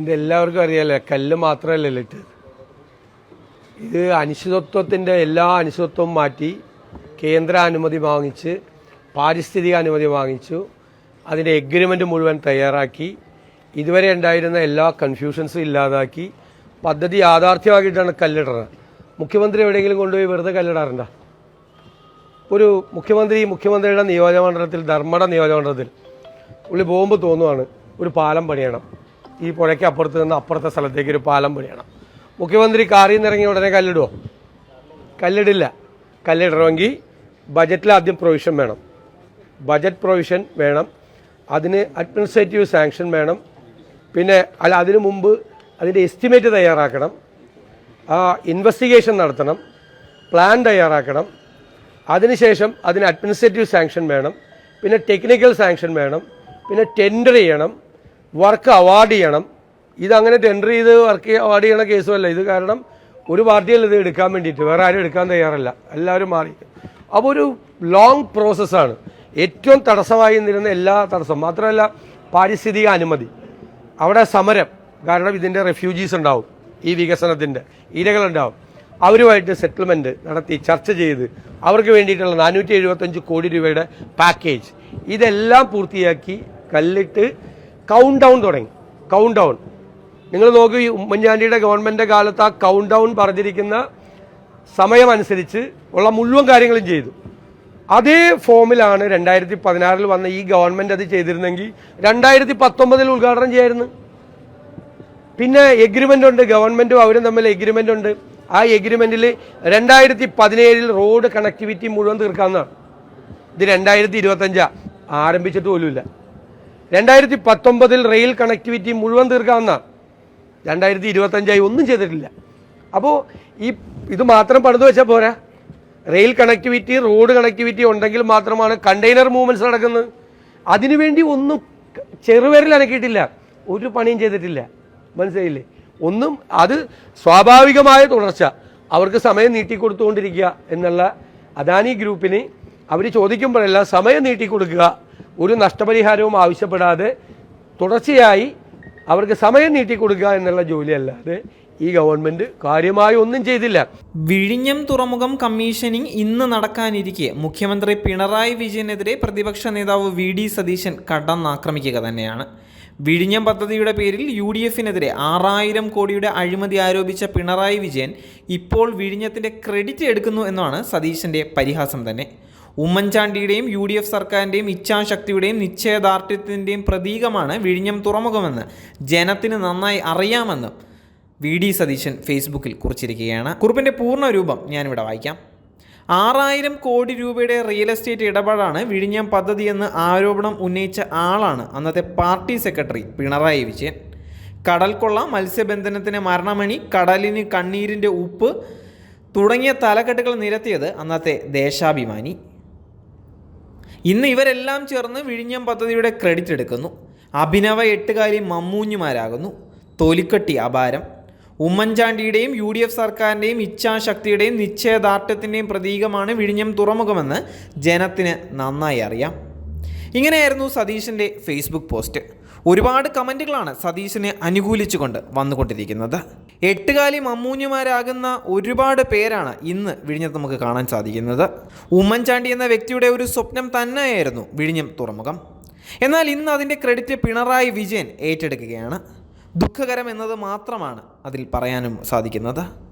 ഇത് എല്ലാവർക്കും അറിയാലോ കല്ല് മാത്രമല്ലല്ലോ ഇട്ടത് ഇത് അനിശ്ചിതത്വത്തിന്റെ എല്ലാ അനിശ്ചിതത്വവും മാറ്റി കേന്ദ്ര അനുമതി വാങ്ങിച്ച് പാരിസ്ഥിതിക അനുമതി വാങ്ങിച്ചു അതിന്റെ എഗ്രിമെന്റ് മുഴുവൻ തയ്യാറാക്കി ഇതുവരെ ഉണ്ടായിരുന്ന എല്ലാ കൺഫ്യൂഷൻസും ഇല്ലാതാക്കി പദ്ധതി യാഥാർത്ഥ്യമാക്കിയിട്ടാണ് കല്ലിടുന്നത് മുഖ്യമന്ത്രി എവിടെയെങ്കിലും കൊണ്ടുപോയി വെറുതെ കല്ലിടാറുണ്ട? ഒരു മുഖ്യമന്ത്രി മുഖ്യമന്ത്രിയുടെ നിയോജകമണ്ഡലത്തിൽ ധർമ്മട നിയോജകമണ്ഡലത്തിൽ പുള്ളി ബോംബ് തോന്നുവാണ് ഒരു പാലം പണിയണം. ഈ പുഴയ്ക്ക് അപ്പുറത്ത് നിന്ന് അപ്പുറത്തെ സ്ഥലത്തേക്ക് ഒരു പാലം പണിയണം. മുഖ്യമന്ത്രി കാറിൽ നിന്ന് ഇറങ്ങി ഉടനെ കല്ലിടുമോ കല്ലിടില്ല. കല്ലിടണമെങ്കിൽ ബജറ്റിൽ ആദ്യം പ്രൊവിഷൻ വേണം. ബജറ്റ് പ്രൊവിഷൻ വേണം. അതിന് അഡ്മിനിസ്ട്രേറ്റീവ് സാങ്ഷൻ വേണം. പിന്നെ അല്ല അതിനു മുമ്പ് അതിന്റെ എസ്റ്റിമേറ്റ് തയ്യാറാക്കണം. ഇൻവെസ്റ്റിഗേഷൻ നടത്തണം. പ്ലാൻ തയ്യാറാക്കണം. അതിനുശേഷം അതിന് അഡ്മിനിസ്ട്രേറ്റീവ് സാങ്ഷൻ വേണം. പിന്നെ ടെക്നിക്കൽ സാങ്ഷൻ വേണം. പിന്നെ ടെൻഡർ ചെയ്യണം. വർക്ക് അവാർഡ് ചെയ്യണം. ഇതങ്ങനെ ടെൻഡർ ചെയ്ത് വർക്ക് അവാർഡ് ചെയ്യണ കേസുമല്ല ഇത് കാരണം ഒരു പാർട്ടിയല്ല ഇത് എടുക്കാൻ വേണ്ടിയിട്ട്. വേറെ ആരും എടുക്കാൻ തയ്യാറല്ല. എല്ലാവരും മാറി. അപ്പോൾ ഒരു ലോങ് പ്രോസസ്സാണ് ഏറ്റവും തടസ്സമായി നിന്നിരുന്ന എല്ലാ തടസ്സം മാത്രമല്ല പാരിസ്ഥിതിക അനുമതി. അവിടെ സമരം. കാരണം ഇതിന്റെ റെഫ്യൂജീസ് ഉണ്ടാവും. ഈ വികസനത്തിന്റെ ഇരകളുണ്ടാവും. അവരുമായിട്ട് സെറ്റിൽമെന്റ് നടത്തി ചർച്ച ചെയ്ത് അവർക്ക് വേണ്ടിയിട്ടുള്ള നാനൂറ്റി എഴുപത്തഞ്ച് കോടി രൂപയുടെ പാക്കേജ് ഇതെല്ലാം പൂർത്തിയാക്കി കല്ലിട്ട് കൗണ്ട് ഡൗൺ തുടങ്ങി. കൗണ്ട് ഡൗൺ നിങ്ങൾ നോക്കൂ ഈ ഉമ്മൻചാണ്ടിയുടെ ഗവൺമെന്റ് കാലത്ത് ആ കൗണ്ട് ഡൗൺ പറഞ്ഞിരിക്കുന്ന സമയമനുസരിച്ച് ഉള്ള മുഴുവൻ കാര്യങ്ങളും ചെയ്തു. അതേ ഫോമിലാണ് രണ്ടായിരത്തി പതിനാറിൽ വന്ന ഈ ഗവൺമെന്റ് അത് ചെയ്തിരുന്നെങ്കിൽ രണ്ടായിരത്തി പത്തൊമ്പതിൽ ഉദ്ഘാടനം ചെയ്യായിരുന്നു. പിന്നെ എഗ്രിമെന്റ് ഉണ്ട് ഗവൺമെന്റും അവരും തമ്മിൽ എഗ്രിമെന്റ് ഉണ്ട്. ആ എഗ്രിമെന്റിൽ രണ്ടായിരത്തി പതിനേഴിൽ റോഡ് കണക്ടിവിറ്റി മുഴുവൻ തീർക്കാവുന്നതാണ്. ഇത് രണ്ടായിരത്തി ഇരുപത്തഞ്ചാ ആരംഭിച്ചിട്ട് പോലുമില്ല. രണ്ടായിരത്തി പത്തൊമ്പതിൽ റെയിൽ കണക്ടിവിറ്റി മുഴുവൻ തീർക്കാവുന്ന രണ്ടായിരത്തി ഇരുപത്തഞ്ചായി ഒന്നും ചെയ്തിട്ടില്ല. അപ്പോൾ ഈ ഇത് മാത്രം പണിത് വെച്ചാൽ പോരാ. റെയിൽ കണക്ടിവിറ്റി റോഡ് കണക്ടിവിറ്റി ഉണ്ടെങ്കിൽ മാത്രമാണ് കണ്ടെയ്നർ മൂവ്മെന്റ്സ് നടക്കുന്നത്. അതിനുവേണ്ടി ഒന്നും ചെറുപേരിൽ അനക്കിയിട്ടില്ല. ഒരു പണിയും ചെയ്തിട്ടില്ല. മനസ്സിലായില്ലേ? ഒന്നും അത് സ്വാഭാവികമായ തുടർച്ച. അവർക്ക് സമയം നീട്ടിക്കൊടുത്തുകൊണ്ടിരിക്കുക എന്നുള്ള അദാനി ഗ്രൂപ്പിന് അവർ ചോദിക്കുമ്പോഴല്ല സമയം നീട്ടിക്കൊടുക്കുക ഒരു നഷ്ടപരിഹാരവും ആവശ്യപ്പെടാതെ തുടർച്ചയായി അവർക്ക് സമയം നീട്ടിക്കൊടുക്കുക എന്നുള്ള ജോലിയല്ലാതെ ഈ ഗവൺമെന്റ് കാര്യമായി ഒന്നും ചെയ്തില്ല. വിഴിഞ്ഞം തുറമുഖം കമ്മീഷനിങ് ഇന്ന് നടക്കാനിരിക്കെ. മുഖ്യമന്ത്രി പിണറായി വിജയനെതിരെ പ്രതിപക്ഷ നേതാവ് വി ഡി സതീശൻ കടന്നാക്രമിക്കുക തന്നെയാണ്. വിഴിഞ്ഞം പദ്ധതിയുടെ പേരിൽ യു ഡി എഫിനെതിരെ ആറായിരം കോടിയുടെ അഴിമതി ആരോപിച്ച പിണറായി വിജയൻ ഇപ്പോൾ വിഴിഞ്ഞത്തിന്റെ ക്രെഡിറ്റ് എടുക്കുന്നു എന്നാണ് സതീശന്റെ പരിഹാസം തന്നെ. ഉമ്മൻചാണ്ടിയുടെയും യു ഡി എഫ് സർക്കാരിന്റെയും ഇച്ഛാശക്തിയുടെയും നിശ്ചയദാർഢ്യത്തിന്റെയും പ്രതീകമാണ് വിഴിഞ്ഞം തുറമുഖമെന്ന് ജനത്തിന് നന്നായി അറിയാമെന്നും വി ഡി സതീശൻ ഫേസ്ബുക്കിൽ കുറിച്ചിരിക്കുകയാണ്. കുറിപ്പിന്റെ പൂർണ രൂപം ഞാനിവിടെ വായിക്കാം. ആറായിരം കോടി രൂപയുടെ റിയൽ എസ്റ്റേറ്റ് ഇടപാടാണ് വിഴിഞ്ഞം പദ്ധതിയെന്ന് ആരോപണം ഉന്നയിച്ച ആളാണ് അന്നത്തെ പാർട്ടി സെക്രട്ടറി പിണറായി വിജയൻ. കടൽക്കൊള്ള മത്സ്യബന്ധനത്തിന് മരണമണി കടലിന് കണ്ണീരിന്റെ ഉപ്പ് തുടങ്ങിയ തലക്കെട്ടുകൾ നിരത്തിയത് അന്നത്തെ ദേശാഭിമാനി. ഇന്ന് ഇവരെല്ലാം ചേർന്ന് വിഴിഞ്ഞം പദ്ധതിയുടെ ക്രെഡിറ്റ് എടുക്കുന്നു. അഭിനവ എട്ടുകാലി മമ്മൂഞ്ഞുമാരാകുന്നു. തൊലിക്കട്ടി അപാരം. ഉമ്മൻചാണ്ടിയുടെയും യു ഡി എഫ് സർക്കാരിന്റെയും ഇച്ഛാശക്തിയുടെയും നിശ്ചയദാർഢ്യത്തിന്റെയും പ്രതീകമാണ് വിഴിഞ്ഞം തുറമുഖമെന്ന് ജനത്തിന് നന്നായി അറിയാം. ഇങ്ങനെയായിരുന്നു സതീശന്റെ ഫേസ്ബുക്ക് പോസ്റ്റ് ഒരുപാട് കമന്റുകളാണ് സതീശനെ അനുകൂലിച്ചുകൊണ്ട് വന്നുകൊണ്ടിരിക്കുന്നത്. എട്ടുകാലി മമ്മൂഞ്ഞുമാരാകുന്ന ഒരുപാട് പേരാണ് ഇന്ന് വിഴിഞ്ഞത്ത് നമുക്ക് കാണാൻ സാധിക്കുന്നത്. ഉമ്മൻചാണ്ടി എന്ന വ്യക്തിയുടെ ഒരു സ്വപ്നം തന്നെയായിരുന്നു വിഴിഞ്ഞം തുറമുഖം. എന്നാൽ ഇന്ന് അതിന്റെ ക്രെഡിറ്റ് പിണറായി വിജയൻ ഏറ്റെടുക്കുകയാണ്. ദുഃഖകരം എന്നത് മാത്രമാണ് അതിൽ പറയാനും സാധിക്കുന്നത്.